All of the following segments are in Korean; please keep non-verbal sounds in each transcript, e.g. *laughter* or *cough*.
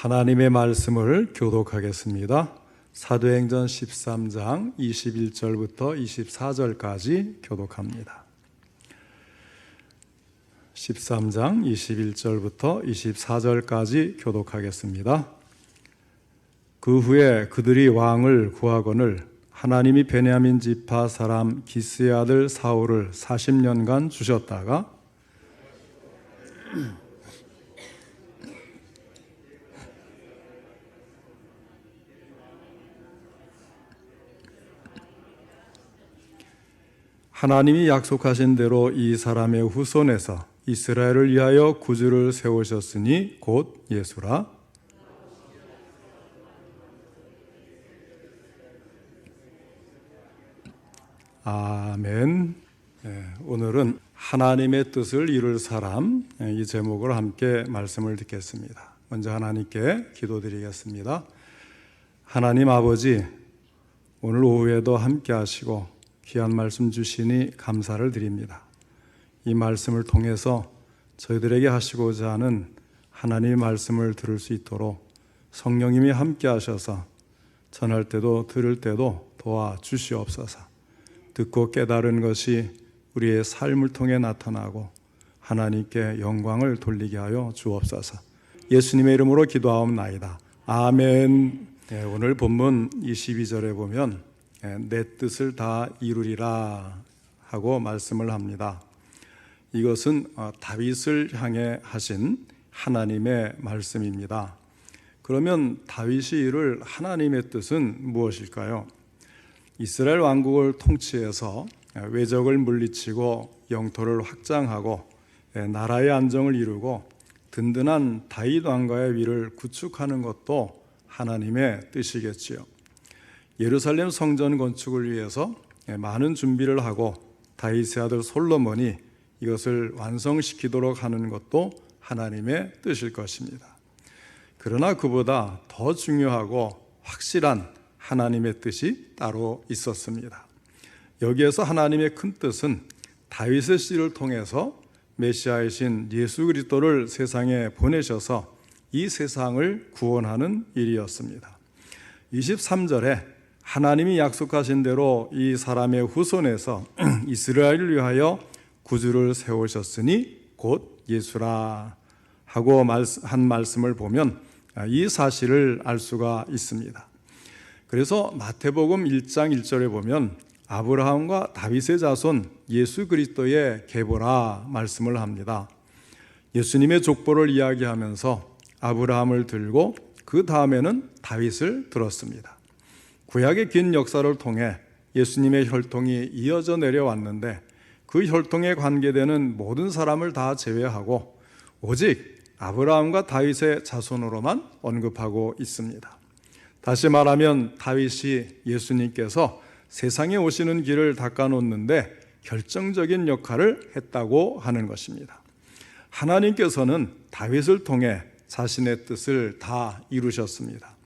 하나님의 말씀을 교독하겠습니다. 사도행전 13장 21절부터 24절까지 교독합니다. 13장 21절부터 24절까지 교독하겠습니다. 그 후에 그들이 왕을 구하거늘 하나님이 베냐민 지파 사람 기스의 아들 사울을 40년간 주셨다가 하나님이 약속하신 대로 이 사람의 후손에서 이스라엘을 위하여 구주를 세우셨으니 곧 예수라. 아멘. 예, 오늘은 하나님의 뜻을 이룰 사람 예, 이 제목을 함께 말씀을 듣겠습니다. 먼저 하나님께 기도드리겠습니다. 하나님 아버지, 오늘 오후에도 함께 하시고 귀한 말씀 주시니 감사를 드립니다. 이 말씀을 통해서 저희들에게 하시고자 하는 하나님의 말씀을 들을 수 있도록 성령님이 함께 하셔서 전할 때도 들을 때도 도와 주시옵소서. 듣고 깨달은 것이 우리의 삶을 통해 나타나고 하나님께 영광을 돌리게 하여 주옵소서. 예수님의 이름으로 기도하옵나이다. 아멘. 네, 오늘 본문 22절에 보면 예, 내 뜻을 다 이루리라 하고 말씀을 합니다. 이것은 어, 다윗을 향해 하신 하나님의 말씀입니다. 그러면 다윗이 이룰 하나님의 뜻은 무엇일까요? 이스라엘 왕국을 통치해서 외적을 물리치고 영토를 확장하고 예, 나라의 안정을 이루고 든든한 다윗 왕가의 위를 구축하는 것도 하나님의 뜻이겠지요. 예루살렘 성전 건축을 위해서 많은 준비를 하고 다윗의 아들 솔로몬이 이것을 완성시키도록 하는 것도 하나님의 뜻일 것입니다. 그러나 그보다 더 중요하고 확실한 하나님의 뜻이 따로 있었습니다. 여기에서 하나님의 큰 뜻은 다윗의 씨를 통해서 메시아이신 예수 그리스도를 세상에 보내셔서 이 세상을 구원하는 일이었습니다. 23절에 하나님이 약속하신 대로 이 사람의 후손에서 *clears throat* 이스라엘을 위하여 구주를 세우셨으니 곧 예수라 하고 한 말씀을 보면 이 사실을 알 수가 있습니다. 그래서 마태복음 1장 1절에 보면 아브라함과 다윗의 자손 예수 그리스도의 계보라 말씀을 합니다. 예수님의 족보를 이야기하면서 아브라함을 들고 그 다음에는 다윗을 들었습니다. 구약의 긴 역사를 통해 예수님의 혈통이 이어져 내려왔는데 그 혈통에 관계되는 모든 사람을 다 제외하고 오직 아브라함과 다윗의 자손으로만 언급하고 있습니다. 다시 말하면 다윗이 예수님께서 세상에 오시는 길을 닦아놓는데 결정적인 역할을 했다고 하는 것입니다. 하나님께서는 다윗을 통해 자신의 뜻을 다 이루셨습니다.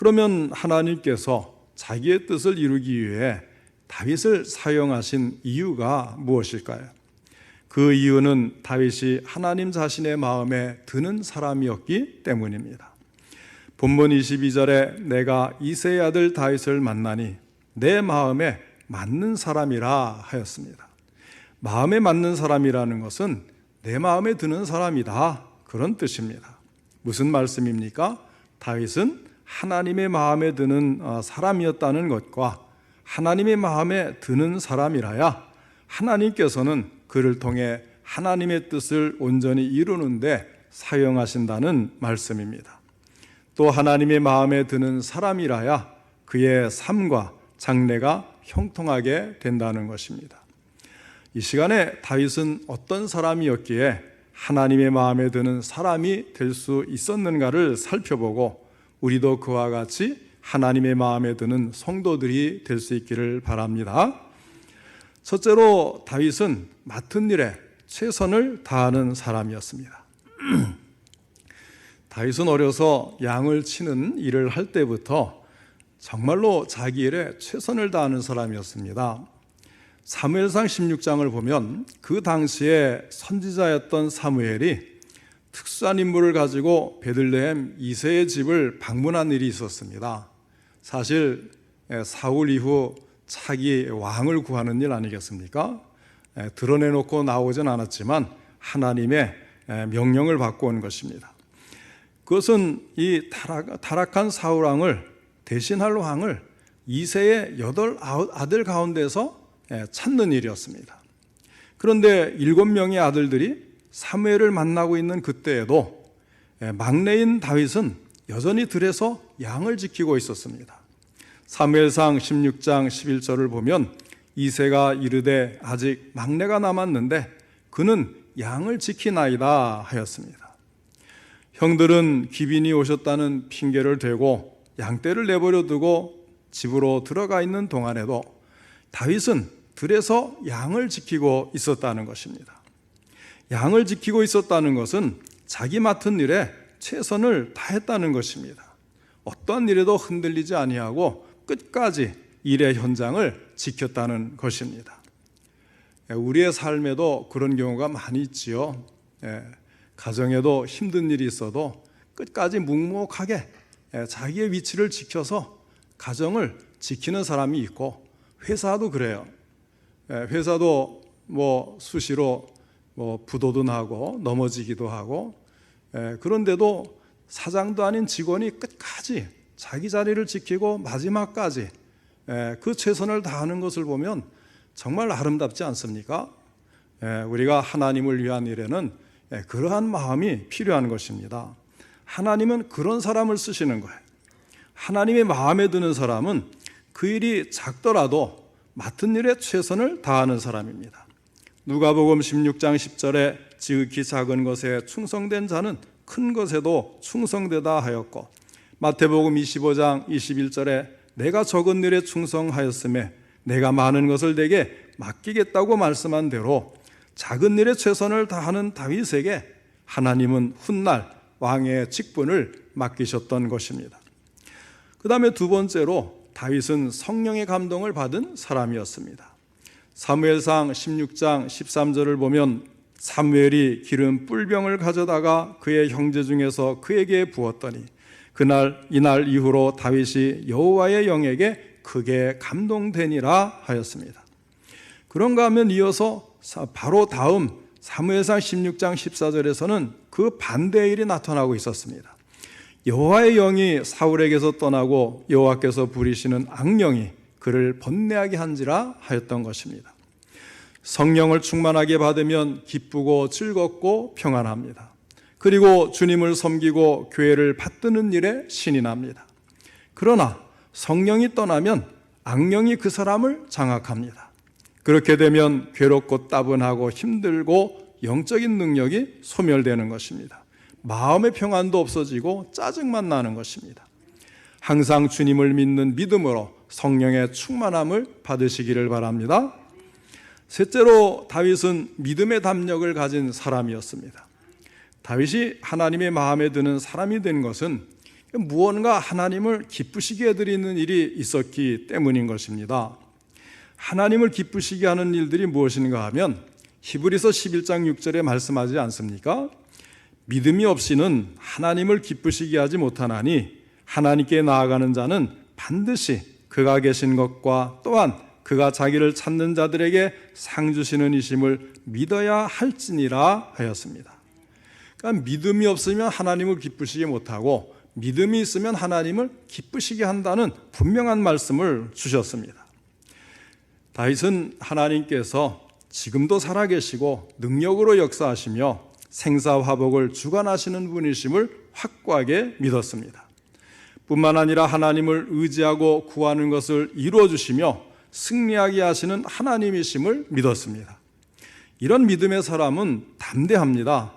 그러면 하나님께서 자기의 뜻을 이루기 위해 다윗을 사용하신 이유가 무엇일까요? 그 이유는 다윗이 하나님 자신의 마음에 드는 사람이었기 때문입니다. 본문 22절에 내가 이세의 아들 다윗을 만나니 내 마음에 맞는 사람이라 하였습니다. 마음에 맞는 사람이라는 것은 내 마음에 드는 사람이다. 그런 뜻입니다. 무슨 말씀입니까? 다윗은 하나님의 마음에 드는 어, 사람이었다는 것과 하나님의 마음에 드는 사람이라야 하나님께서는 그를 통해 하나님의 뜻을 온전히 이루는데 사용하신다는 말씀입니다. 또 하나님의 마음에 드는 사람이라야 그의 삶과 장래가 형통하게 된다는 것입니다. 이 시간에 다윗은 어떤 사람이었기에 하나님의 마음에 드는 사람이 될 수 있었는가를 살펴보고 우리도 그와 같이 하나님의 마음에 드는 성도들이 될 수 있기를 바랍니다. 첫째로 다윗은 맡은 일에 최선을 다하는 사람이었습니다. *clears throat* 다윗은 어려서 양을 치는 일을 할 때부터 정말로 자기 일에 최선을 다하는 사람이었습니다. 사무엘상 16장을 보면 그 당시에 선지자였던 사무엘이 특수한 인물을 가지고 베들레헴 이세의 집을 방문한 일이 있었습니다. 사실 에, 사울 이후 차기 왕을 구하는 일 아니겠습니까? 에, 드러내놓고 나오진 않았지만 하나님의 에, 명령을 받고 온 것입니다. 그것은 이 타락, 타락 한 사울 왕을 대신할 왕을 이세의 여덟 아들 가운데서 에, 찾는 일이었습니다. 그런데 일곱 명의 아들들이 사무엘을 만나고 있는 그때에도 예, 막내인 다윗은 여전히 들에서 양을 지키고 있었습니다. 사무엘상 16장 11절을 보면 이세가 이르되 아직 막내가 남았는데 그는 양을 지키나이다 하였습니다. 형들은 귀빈이 오셨다는 핑계를 대고 양떼를 내버려 두고 집으로 들어가 있는 동안에도 다윗은 들에서 양을 지키고 있었다는 것입니다. 양을 지키고 있었다는 것은 자기 맡은 일에 최선을 다했다는 것입니다. 어떤 일에도 흔들리지 아니하고 끝까지 일의 현장을 지켰다는 것입니다. 예, 우리의 삶에도 그런 경우가 많이 있지요. 예, 가정에도 힘든 일이 있어도 끝까지 묵묵하게 예, 자기의 위치를 지켜서 가정을 지키는 사람이 있고 회사도 그래요. 회사도 뭐 수시로 뭐 부도도 나고 넘어지기도 하고 그런데도 사장도 아닌 직원이 끝까지 자기 자리를 지키고 마지막까지 그 최선을 다하는 것을 보면 정말 아름답지 않습니까? 우리가 하나님을 위한 일에는 그러한 마음이 필요한 것입니다. 하나님은 그런 사람을 쓰시는 거예요. 하나님의 마음에 드는 사람은 그 일이 작더라도 맡은 일에 최선을 다하는 사람입니다. 누가복음 16장 10절에 지극히 작은 것에 충성된 자는 큰 것에도 충성되다 하였고 마태복음 25장 21절에 내가 적은 일에 충성하였음에 내가 많은 것을 내게 맡기겠다고 말씀한 대로 작은 일에 최선을 다하는 다윗에게 하나님은 훗날 왕의 직분을 맡기셨던 것입니다. 그 다음에 두 번째로 다윗은 성령의 감동을 받은 사람이었습니다. 사무엘상 16장 13절을 보면 사무엘이 기름 뿔병을 가져다가 그의 형제 중에서 그에게 부었더니 그날 이날 이후로 다윗이 여호와의 영에게 크게 감동되니라 하였습니다. 그런가 하면 이어서 바로 다음 사무엘상 16장 14절에서는 그 반대의 일이 나타나고 있었습니다. 여호와의 영이 사울에게서 떠나고 여호와께서 부리시는 악령이 그를 번뇌하게 한지라 하였던 것입니다. 성령을 충만하게 받으면 기쁘고 즐겁고 평안합니다. 그리고 주님을 섬기고 교회를 받드는 일에 신이 납니다. 그러나 성령이 떠나면 악령이 그 사람을 장악합니다. 그렇게 되면 괴롭고 따분하고 힘들고 영적인 능력이 소멸되는 것입니다. 마음의 평안도 없어지고 짜증만 나는 것입니다. 항상 주님을 믿는 믿음으로 성령의 충만함을 받으시기를 바랍니다. 셋째로 다윗은 믿음의 담력을 가진 사람이었습니다. 다윗이 하나님의 마음에 드는 사람이 된 것은 무언가 하나님을 기쁘시게 해드리는 일이 있었기 때문인 것입니다. 하나님을 기쁘시게 하는 일들이 무엇인가 하면 히브리서 11장 6절에 말씀하지 않습니까? 믿음이 없이는 하나님을 기쁘시게 하지 못하나니 하나님께 나아가는 자는 반드시 그가 계신 것과 또한 그가 자기를 찾는 자들에게 상 주시는 이심을 믿어야 할지니라 하였습니다. 그러니까 믿음이 없으면 하나님을 기쁘시게 못하고 믿음이 있으면 하나님을 기쁘시게 한다는 분명한 말씀을 주셨습니다. 다윗은 하나님께서 지금도 살아계시고 능력으로 역사하시며 생사화복을 주관하시는 분이심을 확고하게 믿었습니다. 뿐만 아니라 하나님을 의지하고 구하는 것을 이루어 주시며 승리하게 하시는 하나님이심을 믿었습니다. 이런 믿음의 사람은 담대합니다.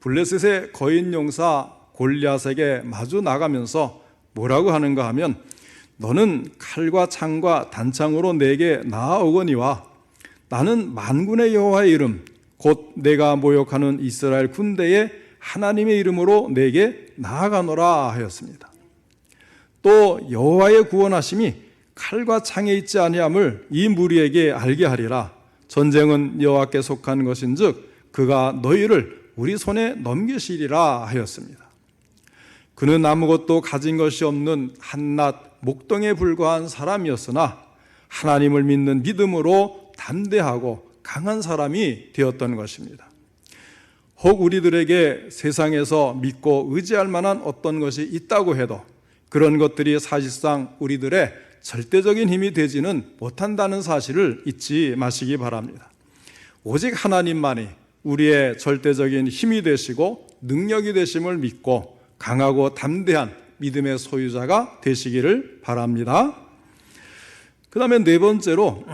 블레셋의 거인 용사 골리앗에게 마주 나가면서 뭐라고 하는가 하면 너는 칼과 창과 단창으로 내게 나아오거니와 나는 만군의 여호와의 이름 곧 내가 모욕하는 이스라엘 군대의 하나님의 이름으로 내게 나아가노라 하였습니다. 또 여호와의 구원하심이 칼과 창에 있지 아니함을 이 무리에게 알게 하리라. 전쟁은 여호와께 속한 것인즉 그가 너희를 우리 손에 넘기시리라 하였습니다. 그는 아무것도 가진 것이 없는 한낱 목동에 불과한 사람이었으나 하나님을 믿는 믿음으로 담대하고 강한 사람이 되었던 것입니다. 혹 우리들에게 세상에서 믿고 의지할 만한 어떤 것이 있다고 해도 그런 것들이 사실상 우리들의 절대적인 힘이 되지는 못한다는 사실을 잊지 마시기 바랍니다. 오직 하나님만이 우리의 절대적인 힘이 되시고 능력이 되심을 믿고 강하고 담대한 믿음의 소유자가 되시기를 바랍니다. 그 다음에 네 번째로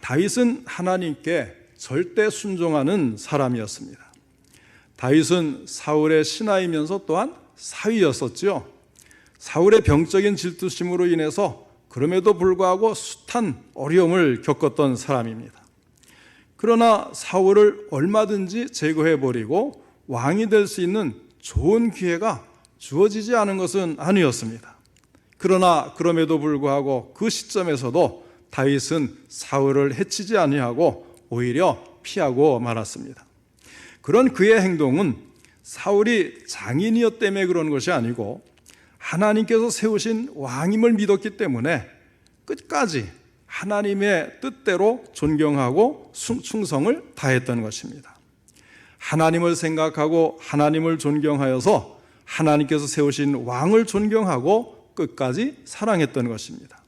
다윗은 하나님께 절대 순종하는 사람이었습니다. 다윗은 사울의 신하이면서 또한 사위였었죠. 사울의 병적인 질투심으로 인해서 그럼에도 불구하고 숱한 어려움을 겪었던 사람입니다. 그러나 사울을 얼마든지 제거해 버리고 왕이 될 수 있는 좋은 기회가 주어지지 않은 것은 아니었습니다. 그러나 그럼에도 불구하고 그 시점에서도 다윗은 사울을 해치지 아니하고 오히려 피하고 말았습니다. 그런 그의 행동은 사울이 장인이었 때문에 그런 것이 아니고 하나님께서 세우신 왕임을 믿었기 때문에 끝까지 하나님의 뜻대로 존경하고 충성을 다했던 것입니다. 하나님을 생각하고 하나님을 존경하여서 하나님께서 세우신 왕을 존경하고 끝까지 사랑했던 것입니다.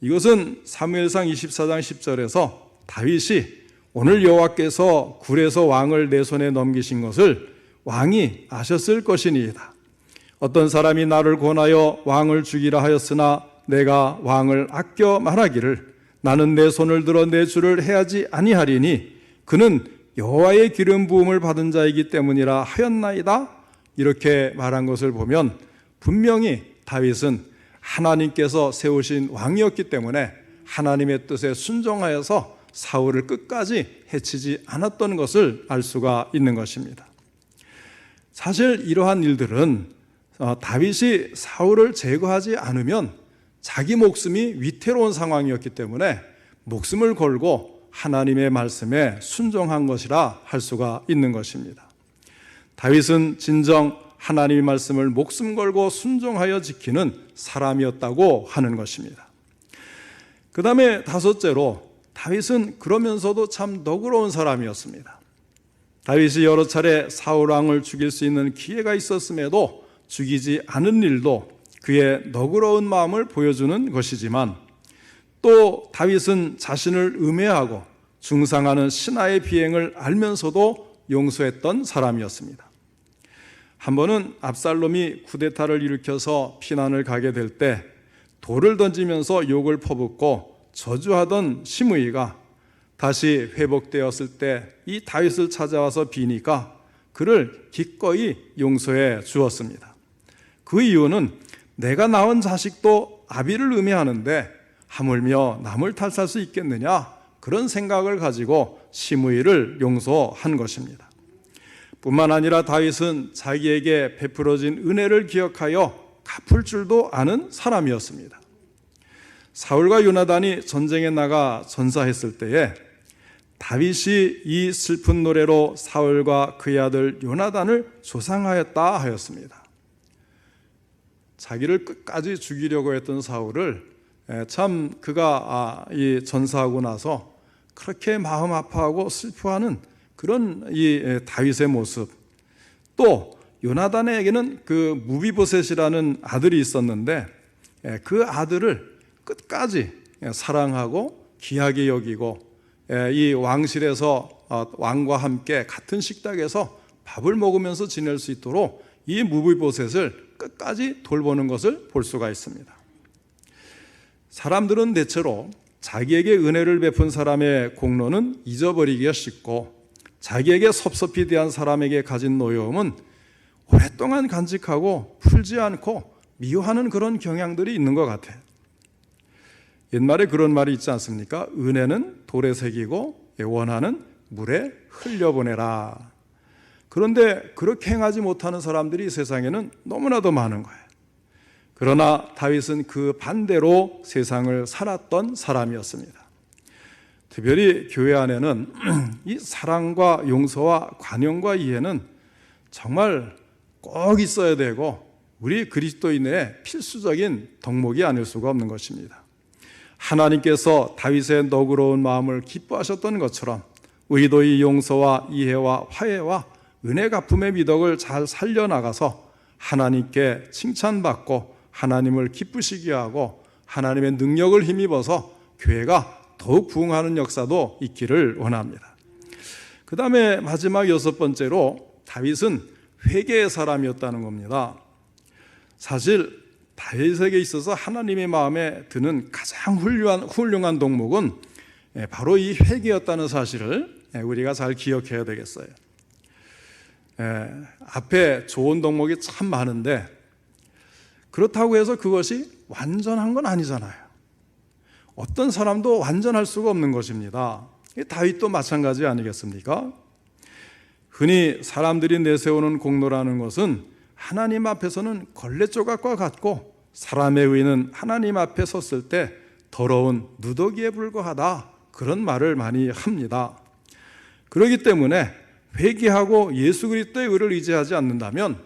이것은 사무엘상 24장 10절에서 다윗이 오늘 여호와께서 굴에서 왕을 내 손에 넘기신 것을 왕이 아셨을 것이니이다. 어떤 사람이 나를 권하여 왕을 죽이라 하였으나 내가 왕을 아껴 말하기를 나는 내 손을 들어 내 주를 해야지 아니하리니 그는 여호와의 기름 부음을 받은 자이기 때문이라 하였나이다. 이렇게 말한 것을 보면 분명히 다윗은 하나님께서 세우신 왕이었기 때문에 하나님의 뜻에 순종하여서 사울을 끝까지 해치지 않았던 것을 알 수가 있는 것입니다. 사실 이러한 일들은 어, 다윗이 사울을 제거하지 않으면 자기 목숨이 위태로운 상황이었기 때문에 목숨을 걸고 하나님의 말씀에 순종한 것이라 할 수가 있는 것입니다. 다윗은 진정 하나님의 말씀을 목숨 걸고 순종하여 지키는 사람이었다고 하는 것입니다. 그 다음에 다섯째로 다윗은 그러면서도 참 너그러운 사람이었습니다. 다윗이 여러 차례 사울 왕을 죽일 수 있는 기회가 있었음에도 죽이지 않은 일도 그의 너그러운 마음을 보여주는 것이지만 또 다윗은 자신을 음해하고 중상하는 신하의 비행을 알면서도 용서했던 사람이었습니다. 한 번은 압살롬이 쿠데타를 일으켜서 피난을 가게 될 때 돌을 던지면서 욕을 퍼붓고 저주하던 시므이가 다시 회복되었을 때 이 다윗을 찾아와서 비니까 그를 기꺼이 용서해 주었습니다. 그 이유는 내가 낳은 자식도 아비를 의미하는데 하물며 남을 탓할 수 있겠느냐 그런 생각을 가지고 시므이를 용서한 것입니다. 뿐만 아니라 다윗은 자기에게 베풀어진 은혜를 기억하여 갚을 줄도 아는 사람이었습니다. 사울과 요나단이 전쟁에 나가 전사했을 때에 다윗이 이 슬픈 노래로 사울과 그의 아들 요나단을 조상하였다 하였습니다. 자기를 끝까지 죽이려고 했던 사울을 참 그가 아, 이 전사하고 나서 그렇게 마음 아파하고 슬퍼하는 그런 이 다윗의 모습. 또 요나단에게는 그 무비보셋이라는 아들이 있었는데 그 아들을 끝까지 사랑하고 귀하게 여기고 이 왕실에서 어, 왕과 함께 같은 식탁에서 밥을 먹으면서 지낼 수 있도록 이 무비보셋을 끝까지 돌보는 것을 볼 수가 있습니다. 사람들은 대체로 자기에게 은혜를 베푼 사람의 공로는 잊어버리기가 쉽고 자기에게 섭섭히 대한 사람에게 가진 노여움은 오랫동안 간직하고 풀지 않고 미워하는 그런 경향들이 있는 것 같아요. 옛말에 그런 말이 있지 않습니까? 은혜는 돌에 새기고 원하는 물에 흘려보내라. 그런데 그렇게 행하지 못하는 사람들이 세상에는 너무나도 많은 거예요. 그러나 다윗은 그 반대로 세상을 살았던 사람이었습니다. 특별히 교회 안에는 *clears throat* 이 사랑과 용서와 관용과 이해는 정말 꼭 있어야 되고 우리 그리스도인의 필수적인 덕목이 아닐 수가 없는 것입니다. 하나님께서 다윗의 너그러운 마음을 기뻐하셨던 것처럼 의도의 용서와 이해와 화해와 은혜 갚음의 미덕을 잘 살려나가서 하나님께 칭찬받고 하나님을 기쁘시게 하고 하나님의 능력을 힘입어서 교회가 더욱 부흥하는 역사도 있기를 원합니다. 그 다음에 마지막 여섯 번째로 다윗은 회개의 사람이었다는 겁니다. 사실 다윗에게 있어서 하나님의 마음에 드는 가장 훌륭한, 훌륭한 동목은 예, 바로 이 회개였다는 사실을 예, 우리가 잘 기억해야 되겠어요. 예, 앞에 좋은 동목이 참 많은데 그렇다고 해서 그것이 완전한 건 아니잖아요. 어떤 사람도 완전할 수가 없는 것입니다. 다윗도 마찬가지 아니겠습니까? 흔히 사람들이 내세우는 공로라는 것은 하나님 앞에서는 걸레 조각과 같고 사람의 의는 하나님 앞에 섰을 때 더러운 누더기에 불과하다 그런 말을 많이 합니다. 그렇기 때문에 회개하고 예수 그리스도의 의를 의지하지 않는다면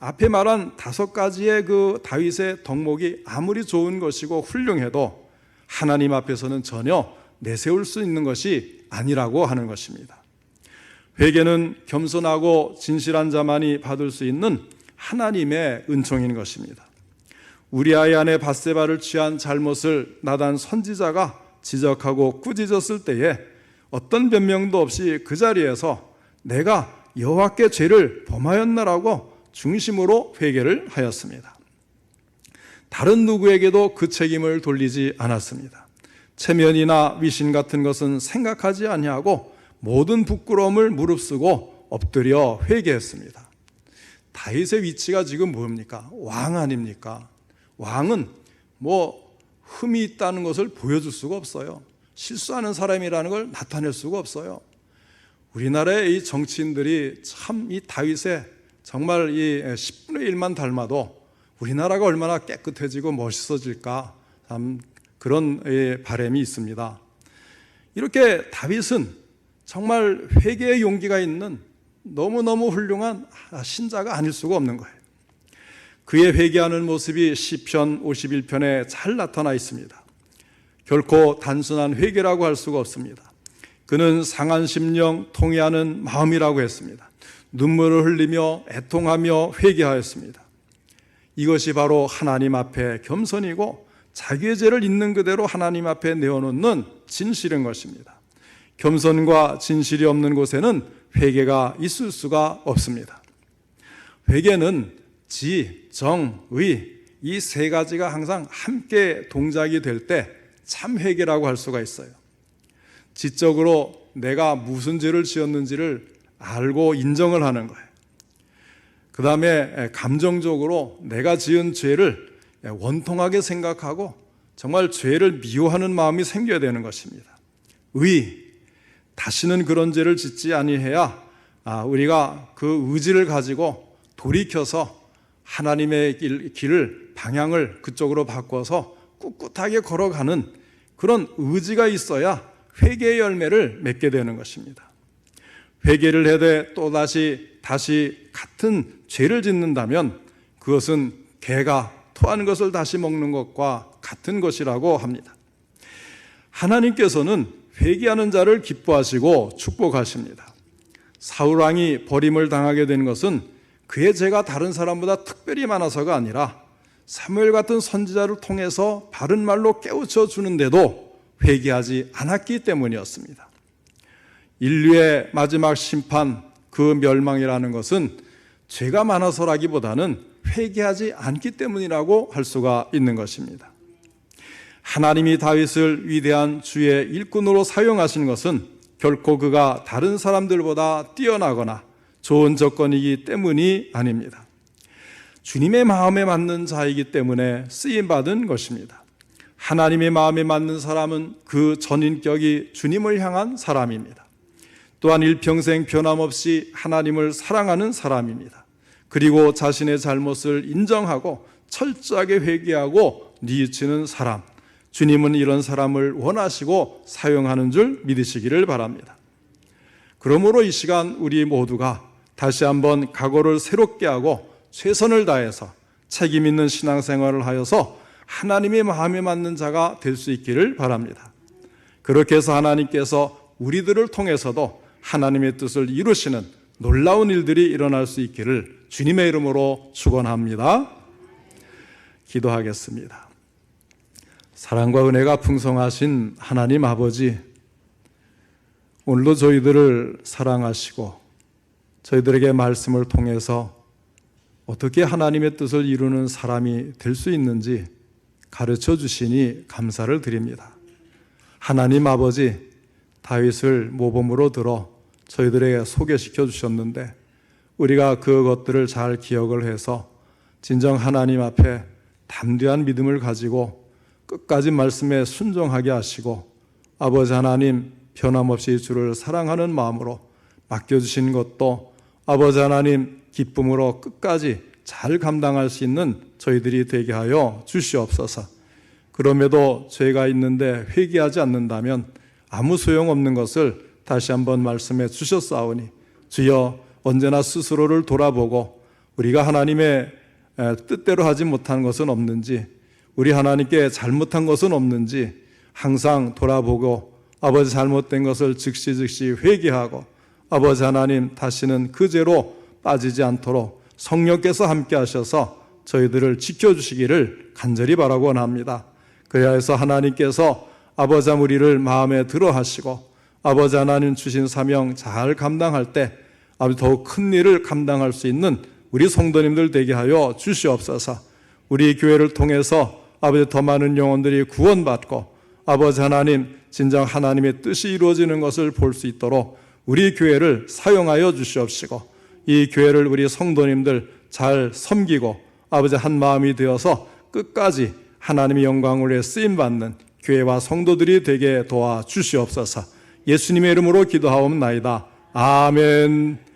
앞에 말한 다섯 가지의 그 다윗의 덕목이 아무리 좋은 것이고 훌륭해도 하나님 앞에서는 전혀 내세울 수 있는 것이 아니라고 하는 것입니다. 회개는 겸손하고 진실한 자만이 받을 수 있는 하나님의 은총인 것입니다. 우리 아이 안에 바세바를 취한 잘못을 나단 선지자가 지적하고 꾸짖었을 때에 어떤 변명도 없이 그 자리에서 내가 여호와께 죄를 범하였나라고 중심으로 회개를 하였습니다. 다른 누구에게도 그 책임을 돌리지 않았습니다. 체면이나 위신 같은 것은 생각하지 아니하고 모든 부끄러움을 무릅쓰고 엎드려 회개했습니다. 다윗의 위치가 지금 뭡니까? 왕 아닙니까? 왕은 뭐 흠이 있다는 것을 보여줄 수가 없어요. 실수하는 사람이라는 걸 나타낼 수가 없어요. 우리나라의 이 정치인들이 참 이 다윗의 정말 이 10분의 1만 닮아도 우리나라가 얼마나 깨끗해지고 멋있어질까 참 그런 바람이 있습니다. 이렇게 다윗은 정말 회개의 용기가 있는 너무너무 훌륭한 신자가 아닐 수가 없는 거예요. 그의 회개하는 모습이 시편 51편에 잘 나타나 있습니다. 결코 단순한 회개라고 할 수가 없습니다. 그는 상한 심령 통해하는 마음이라고 했습니다. 눈물을 흘리며 애통하며 회개하였습니다. 이것이 바로 하나님 앞에 겸손이고 자기의 죄를 있는 그대로 하나님 앞에 내어놓는 진실인 것입니다. 겸손과 진실이 없는 곳에는 회개가 있을 수가 없습니다. 회개는 지, 정, 의 이 세 가지가 항상 함께 동작이 될 때 참 회개라고 할 수가 있어요. 지적으로 내가 무슨 죄를 지었는지를 알고 인정을 하는 거예요. 그 다음에 감정적으로 내가 지은 죄를 원통하게 생각하고 정말 죄를 미워하는 마음이 생겨야 되는 것입니다. 의, 다시는 그런 죄를 짓지 아니해야 아, 우리가 그 의지를 가지고 돌이켜서 하나님의 길, 길을 방향을 그쪽으로 바꿔서 꿋꿋하게 걸어가는 그런 의지가 있어야 회개의 열매를 맺게 되는 것입니다. 회개를 해도 또 다시 다시 같은 죄를 짓는다면 그것은 개가 토한 것을 다시 먹는 것과 같은 것이라고 합니다. 하나님께서는 회개하는 자를 기뻐하시고 축복하십니다. 사울 왕이 버림을 당하게 된 것은 그의 죄가 다른 사람보다 특별히 많아서가 아니라 사무엘 같은 선지자를 통해서 바른 말로 깨우쳐 주는데도 회개하지 않았기 때문이었습니다. 인류의 마지막 심판, 그 멸망이라는 것은 죄가 많아서라기보다는 회개하지 않기 때문이라고 할 수가 있는 것입니다. 하나님이 다윗을 위대한 주의 일꾼으로 사용하신 것은 결코 그가 다른 사람들보다 뛰어나거나 좋은 조건이기 때문이 아닙니다. 주님의 마음에 맞는 자이기 때문에 쓰임 받은 것입니다. 하나님의 마음에 맞는 사람은 그 전인격이 주님을 향한 사람입니다. 또한 일평생 변함없이 하나님을 사랑하는 사람입니다. 그리고 자신의 잘못을 인정하고 철저하게 회개하고 뉘우치는 사람. 주님은 이런 사람을 원하시고 사용하는 줄 믿으시기를 바랍니다. 그러므로 이 시간 우리 모두가 다시 한번 각오를 새롭게 하고 최선을 다해서 책임 있는 신앙생활을 하여서 하나님의 마음에 맞는 자가 될 수 있기를 바랍니다. 그렇게 해서 하나님께서 우리들을 통해서도 하나님의 뜻을 이루시는 놀라운 일들이 일어날 수 있기를 주님의 이름으로 축원합니다. 기도하겠습니다. 사랑과 은혜가 풍성하신 하나님 아버지 오늘도 저희들을 사랑하시고 저희들에게 말씀을 통해서 어떻게 하나님의 뜻을 이루는 사람이 될 수 있는지 가르쳐 주시니 감사를 드립니다. 하나님 아버지 다윗을 모범으로 들어 저희들에게 소개시켜 주셨는데 우리가 그것들을 잘 기억을 해서 진정 하나님 앞에 담대한 믿음을 가지고 끝까지 말씀에 순종하게 하시고 아버지 하나님 변함없이 주를 사랑하는 마음으로 맡겨주신 것도 아버지 하나님 기쁨으로 끝까지 잘 감당할 수 있는 저희들이 되게 하여 주시옵소서. 그럼에도 죄가 있는데 회개하지 않는다면 아무 소용없는 것을 다시 한번 말씀해 주셨사오니 주여 언제나 스스로를 돌아보고 우리가 하나님의 에, 뜻대로 하지 못한 것은 없는지 우리 하나님께 잘못한 것은 없는지 항상 돌아보고 아버지 잘못된 것을 즉시 즉시 회개하고 아버지 하나님 다시는 그 죄로 빠지지 않도록 성령께서 함께 하셔서 저희들을 지켜주시기를 간절히 바라고 원합니다. 그래야 해서 하나님께서 아버지 우리를 마음에 들어 하시고 아버지 하나님 주신 사명 잘 감당할 때 아버지 더욱 큰 일을 감당할 수 있는 우리 성도님들 되게 하여 주시옵소서. 우리 교회를 통해서 아버지 더 많은 영혼들이 구원받고 아버지 하나님 진정 하나님의 뜻이 이루어지는 것을 볼 수 있도록 우리 교회를 사용하여 주시옵시고 이 교회를 우리 성도님들 잘 섬기고 아버지 한 마음이 되어서 끝까지 하나님의 영광을 위해 쓰임 받는 교회와 성도들이 되게 도와 주시옵소서. 예수님의 이름으로 기도하옵나이다. 아멘.